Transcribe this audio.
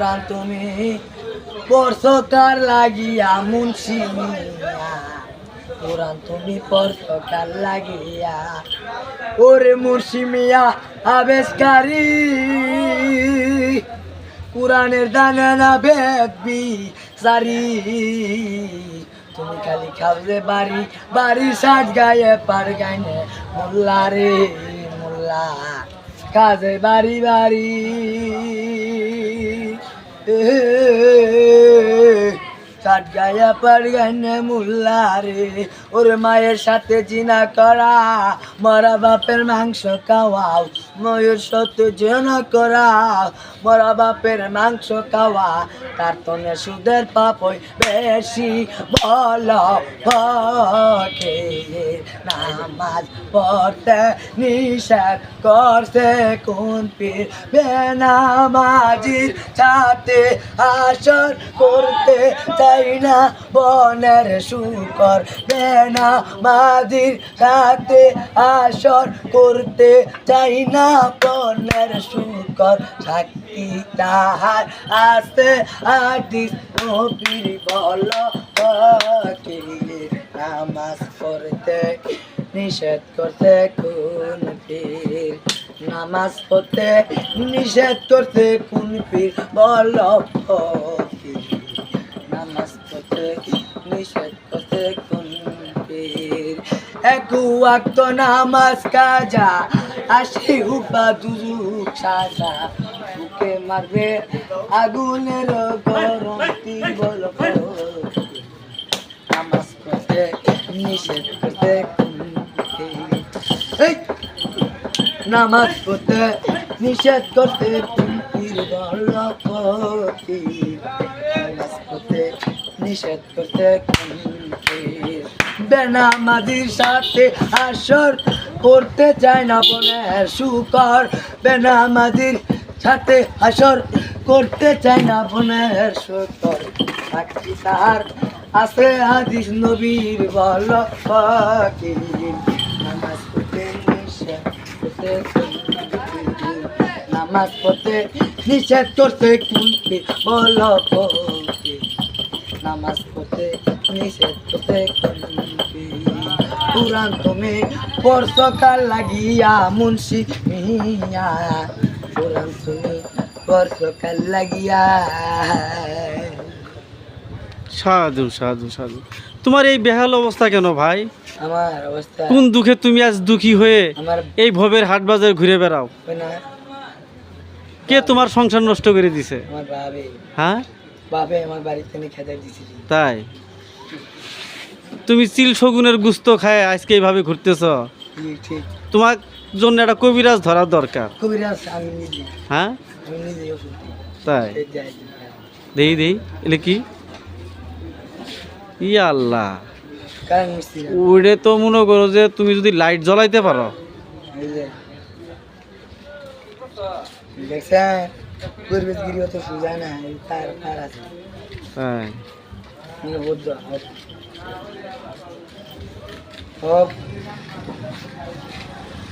পুরাণ তুমি। পরশকার লাগিয়া মুন্সি পুরাণ তুমি পরশকার লাগিয়া। ওরে মুন্সি মিয়া আবেশকারী। কোরআনের দানে না বেদবি সারি তুমি খালি খাও বাড়ি বাড়ি সাজ গায়ে পার গাইনে মোল্লা রে মোল্লা। কাজে বাড়ি বাড়ি। সাত গায়া পার গাইনে মোল্লা রে। ওরে মায়ের সাথে জিনা করা, মরা বাপের মাংস খাওয়াও, ময়ূর সাথে জিনা করা, মরা বাপের মাংস খাওয়া, তার তনে সুদের পাপই বেশি। বল পকে নামাজ পড়তে নিষেধ করছে কোন পীর। বেনামাজির সাথে আসর করতে চাই না বনের শুকর বেনামাজির সাথে আসর করতে চাই না বনের শুকর। সাক্ষী তাহার আসতে আদিস নবীর বল নামাজ পড়তে, নিষেধ করতে কোন পীর। নামাজ পড়তে, নিষেধ করতে কোন পীর বল নিষেধ করতে কোন কাজা আসি উপা দুজুক সাজা বুকে মারবে আগুনের গরম বল নামাজ পড়তে নিষেধ করতে! নামাজ পড়তে নিষেধ করতে বল নিষেধ করতে বেনামাজির সাথে আসর করতে চায় না বনের শুকর বেনামাজির সাথে আসর করতে চায় না বনের শুকর সাক্ষী তার আছে হাদিস নবীর বল নিষেধ করতে। নামাজ পড়তে নিষেধ করতে কুলপি বল ফকির। নামাজ পড়তে নিষেধ করতে কুলপি পুরাণ তুমি পরশকাল লাগিয়া মুন্সি মিয়া। পুরাণ তুমি পরশকাল লাগিয়া। সাধু সাধু সাধু তোমার এই বেহাল অবস্থা কেন ভাই? আমার অবস্থা কোন দুঃখে তুমি আজ দুঃখী হয়ে এই ভবের হাট বাজার ঘুরে বেড়াও? না। কে তোমার সংসার নষ্ট করে দিছে? আমার বাবে হ্যাঁ? বাবে আমার বাড়িতে নিয়ে খেতে দিছিল। তাই? তুমি চিল শগুনের গুস্ত খায় আজকে এইভাবে ঘুরতেছ? ঠিক। তোমার জন্য একটা কবিরাজ ধরার দরকার। কবিরাজ আমি নিজে। হ্যাঁ? আমি নিজে তাই? দেই দেই। এলে কি? ই আল্লাহ। ওরে তো মনে করো যে তুমি যদি লাইট জ্বলাইতে পারো। দেখছেন? পরিবেশগিরি অত সোজা না তার তার আছে। হ্যাঁ। বুদ্ধ হোক